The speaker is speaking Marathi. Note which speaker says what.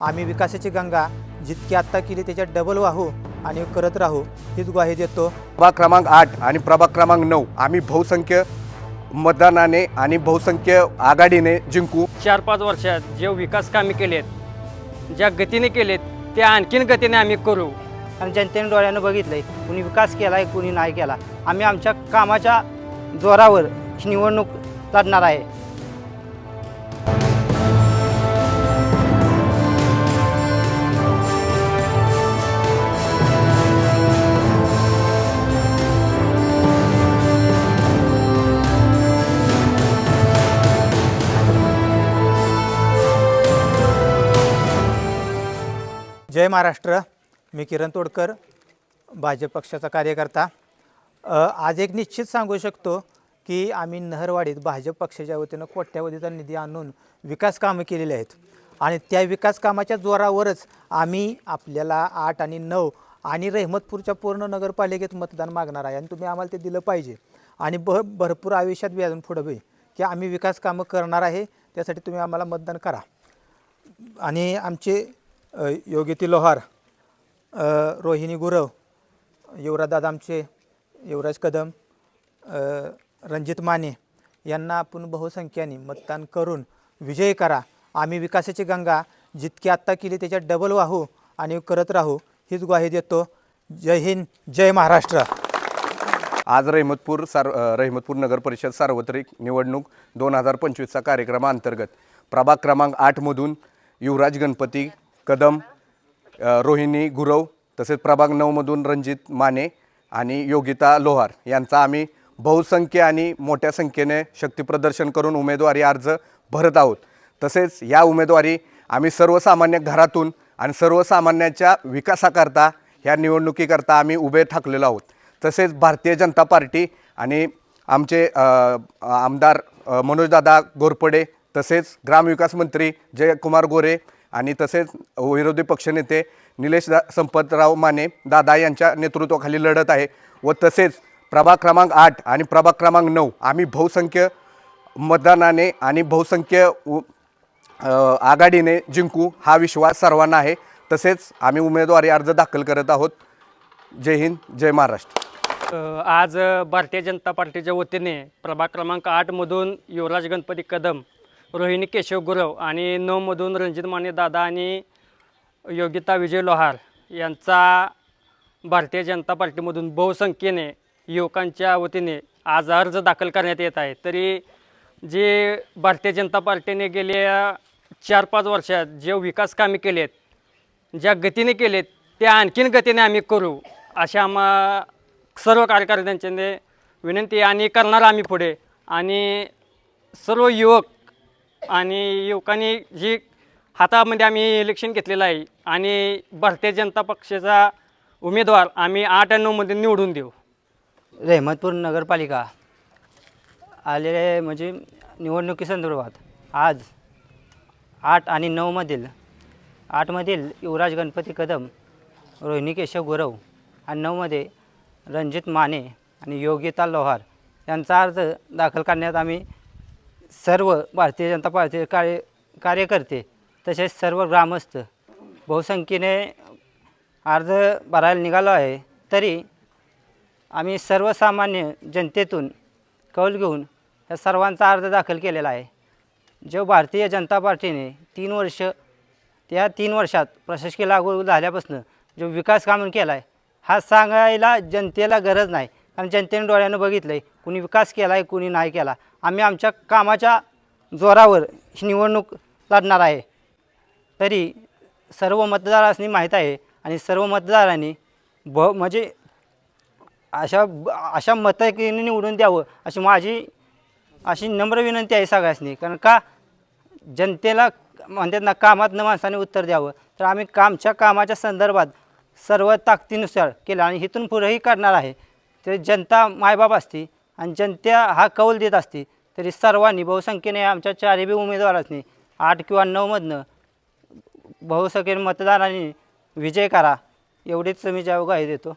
Speaker 1: आम्ही विकासाची गंगा जितकी आत्ता केली त्याच्यात डबल वाहू आणि करत राहू हीच ग्वाही देतो.
Speaker 2: प्रभाग क्रमांक आठ आणि प्रभाग क्रमांक नऊ आम्ही बहुसंख्य मतदानाने आणि बहुसंख्य आघाडीने जिंकू.
Speaker 3: चार पाच वर्षात जे विकास कामे केलेत ज्या गतीने केलेत त्या आणखीन गतीने आम्ही करू.
Speaker 4: आणि जनतेने डोळ्यानं बघितलंय कुणी विकास केलाय कुणी नाही केला. आम्ही आमच्या कामाच्या जोरावर निवडणूक लढणार आहे.
Speaker 1: जय महाराष्ट्र. मी किरण तोडकर भाजप पक्षाचा कार्यकर्ता. आज एक निश्चित सांगू शकतो की आम्ही नहरवाडीत भाजप पक्षाच्या वतीनं कोट्यावधीचा निधी आणून विकास कामं केलेली आहेत. आणि त्या विकास कामाच्या जोरावरच आम्ही आपल्याला आठ आणि नऊ आणि रहमतपूरच्या पूर्ण नगरपालिकेत मतदान मागणार आहे आणि तुम्ही आम्हाला ते दिलं पाहिजे. आणि भ भरपूर आयुष्यात बी अजून पुढं बी. की आम्ही विकास कामं करणार आहे त्यासाठी तुम्ही आम्हाला मतदान करा. आणि आमचे योगिती लोहार रोहिणी गुरव युवराज आमचे युवराज कदम रणजित माने यांना आपण बहुसंख्याने मतदान करून विजय करा. आम्ही विकासाची गंगा जितकी आत्ता केली त्याच्यात डबल वाहू आणि करत राहू हीच ग्वाही देतो. जय हिंद जय महाराष्ट्र.
Speaker 2: आज रहमतपूर सार रहमतपूर नगर परिषद सार्वत्रिक निवडणूक दोन हजार पंचवीसचा कार्यक्रमाअंतर्गत प्रभाग क्रमांक आठमधून युवराज गणपती कदम रोहिणी गुरव तसेच प्रभाग नऊमधून रणजित माने आणि योगिता लोहार यांचा आम्ही बहुसंख्य आणि मोठ्या संख्येने शक्तीप्रदर्शन करून उमेदवारी अर्ज भरत आहोत. तसेच या उमेदवारी आम्ही सर्वसामान्य घरातून आणि सर्वसामान्यांच्या विकासाकरता ह्या निवडणुकीकरता आम्ही उभे ठाकलेलो आहोत. तसेच भारतीय जनता पार्टी आणि आमचे आमदार मनोजदादा घोरपडे तसेच ग्रामविकास मंत्री जयकुमार गोरे आणि तसेच विरोधी पक्षनेते निलेश दा संपतराव माने दादा यांच्या नेतृत्वाखाली लढत आहे व तसेच प्रभाग क्रमांक आठ आणि प्रभाग क्रमांक नऊ आम्ही बहुसंख्य मतदानाने आणि बहुसंख्य उ- आघाडीने जिंकू हा विश्वास सर्वांना आहे. तसेच आम्ही उमेदवारी अर्ज दाखल करत आहोत. जय हिंद जय महाराष्ट्र.
Speaker 3: आज भारतीय जनता पार्टीच्या वतीने प्रभाग क्रमांक आठमधून युवराज गणपती कदम रोहिणी केशव गुरव आणि नऊमधून रणजित माने दादा आणि योगिता विजय लोहार यांचा भारतीय जनता पार्टीमधून बहुसंख्येने युवकांच्या वतीने आज अर्ज दाखल करण्यात येत आहे. तरी जे भारतीय जनता पार्टीने गेल्या चार पाच वर्षात जे विकास कामे केलेत ज्या गतीने केलेत त्या आणखीन गतीने आम्ही करू अशा आम्हा सर्व कार्यकर्त्यांच्याने विनंती आणि करणार आम्ही पुढे. आणि सर्व युवक आणि युवकांनी जी हातामध्ये आम्ही इलेक्शन घेतलेलं आहे आणि भारतीय जनता पक्षाचा उमेदवार आम्ही आठ आणि नऊमध्ये निवडून देऊ.
Speaker 4: रहमतपूर नगरपालिका आलेले म्हणजे निवडणुकीसंदर्भात आज आठ आणि नऊमधील आठमधील युवराज गणपती कदम रोहिणी केशव गुरव आणि नऊमध्ये रणजित माने आणि योगिता लोहार यांचा अर्ज दाखल करण्यात आम्ही सर्व भारतीय जनता पार्टी कार्य कार्यकर्ते तसेच सर्व ग्रामस्थ बहुसंख्येने अर्ज भरायला निघालो आहे तरी आम्ही सर्वसामान्य जनतेतून कौल घेऊन या सर्वांचा अर्ज दाखल केलेला आहे. जो भारतीय जनता पार्टीने तीन वर्ष त्या तीन वर्षात प्रशासकीय लागू झाल्यापासून जो विकास कामून केला आहे हा सांगायला जनतेला गरज नाही. कारण जनतेने डोळ्यानं बघितलं आहे कुणी विकास केला आहे कुणी नाही केला. आम्ही आमच्या कामाच्या जोरावर ही निवडणूक लढणार आहे. तरी सर्व मतदारांनी माहीत आहे आणि सर्व मतदारांनी ब म्हणजे अशा अशा मतकीने निवडून द्यावं अशी माझी अशी नम्र विनंती आहे सगळ्यांनी कारण का जनतेला म्हणतात ना कामात माणसाने उत्तर द्यावं. तर आम्ही कामच्या कामाच्या संदर्भात सर्व ताकदीनुसार केलं आणि इथून पुढंही करणार आहे. तरी जनता मायबाप असते आणि जनता हा कौल देत असते तरी सर्वांनी बहुसंख्येने आमच्या चारही बी उमेदवारांनी आठ किंवा नऊमधनं बहुसंख्येने मतदारांनी विजय करा एवढीच मी हे देतो.